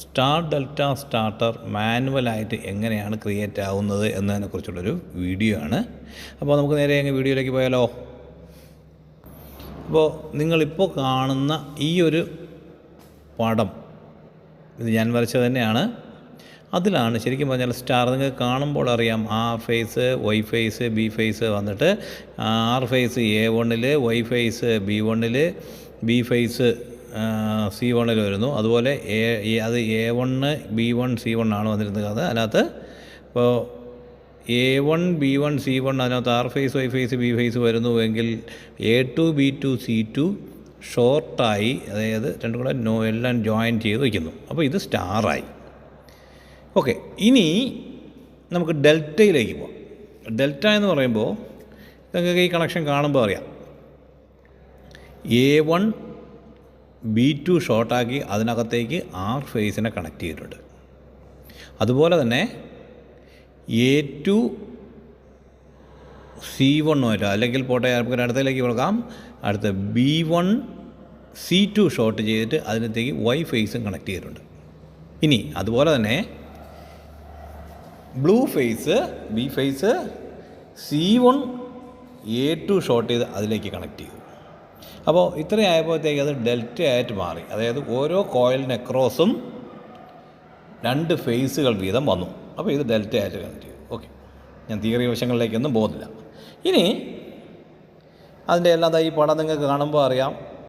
Star delta starter മാനുവലായിട്ട് എങ്ങനെയാണ് create ആവുന്നത് എന്നതിനെക്കുറിച്ചുള്ളൊരു video ആണ് അപ്പോൾ നമുക്ക് നേരെ അങ്ങ് വീഡിയോയിലേക്ക് പോയാലോ? അപ്പോൾ നിങ്ങളിപ്പോൾ കാണുന്ന ഈ ഒരു പടം ഇത് ഞാൻ വരച്ചത് തന്നെയാണ്. അതിലാണ് ശരിക്കും പറഞ്ഞാൽ സ്റ്റാർ നിങ്ങൾക്ക് കാണുമ്പോൾ അറിയാം ആ phase Y phase B phase വന്നിട്ട് ആർ ഫേസ് എ വണ്ണിൽ വൈ ഫേസ് ബി വണ്ണിൽ ബി ഫേസ് സി വണ്ണിൽ വരുന്നു. അതുപോലെ എ അത് A one B one C one ആണ് വന്നിരുന്നത് അത് അതിനകത്ത് ഇപ്പോൾ A one B one C one അതിനകത്ത് R phase Y phase B phase വരുന്നുവെങ്കിൽ A two B two C two ഷോർട്ടായി അതായത് രണ്ടും കൂടെ നോ എല്ലാം ജോയിൻ ചെയ്ത് വയ്ക്കുന്നു. അപ്പോൾ ഇത് സ്റ്റാറായി. ഓക്കെ ഇനി നമുക്ക് ഡെൽറ്റയിലേക്ക് പോകാം ഡെൽറ്റ എന്ന് പറയുമ്പോൾ നിങ്ങൾക്ക് ഈ കണക്ഷൻ കാണുമ്പോൾ അറിയാം. എ വൺ ബി ടു ഷോർട്ടാക്കി അതിനകത്തേക്ക് ആർ ഫേസിനെ കണക്ട് ചെയ്തിട്ടുണ്ട്. അതുപോലെ തന്നെ എ ടു സി വണ്ണുമായിട്ട് അല്ലെങ്കിൽ പോട്ടെ നമുക്ക് അടുത്തേക്ക് കൊടുക്കാം അടുത്ത B one C two short ചെയ്തിട്ട് അതിനകത്തേക്ക് വൈ ഫേസും കണക്ട് ചെയ്തിട്ടുണ്ട്. ഇനി അതുപോലെ തന്നെ blue phase B phase C one A two short ചെയ്ത് അതിലേക്ക് കണക്ട് ചെയ്തു. അപ്പോൾ ഇത്രയായപ്പോഴത്തേക്ക് അത് ഡെൽറ്റ ആയിട്ട് മാറി. അതായത് ഓരോ കോയിലിന് അക്രോസും രണ്ട് ഫേസുകൾ വീതം വന്നു. അപ്പോൾ ഇത് ഡെൽറ്റ ആയിട്ട് കണക്ട് ചെയ്തു ഓക്കെ ഞാൻ തിയറി വശങ്ങളിലേക്കൊന്നും പോകുന്നില്ല. ഇനി അതിന്റെ എല്ലാം ഈ പടം നിങ്ങൾക്ക് കാണുമ്പോൾ അറിയാം.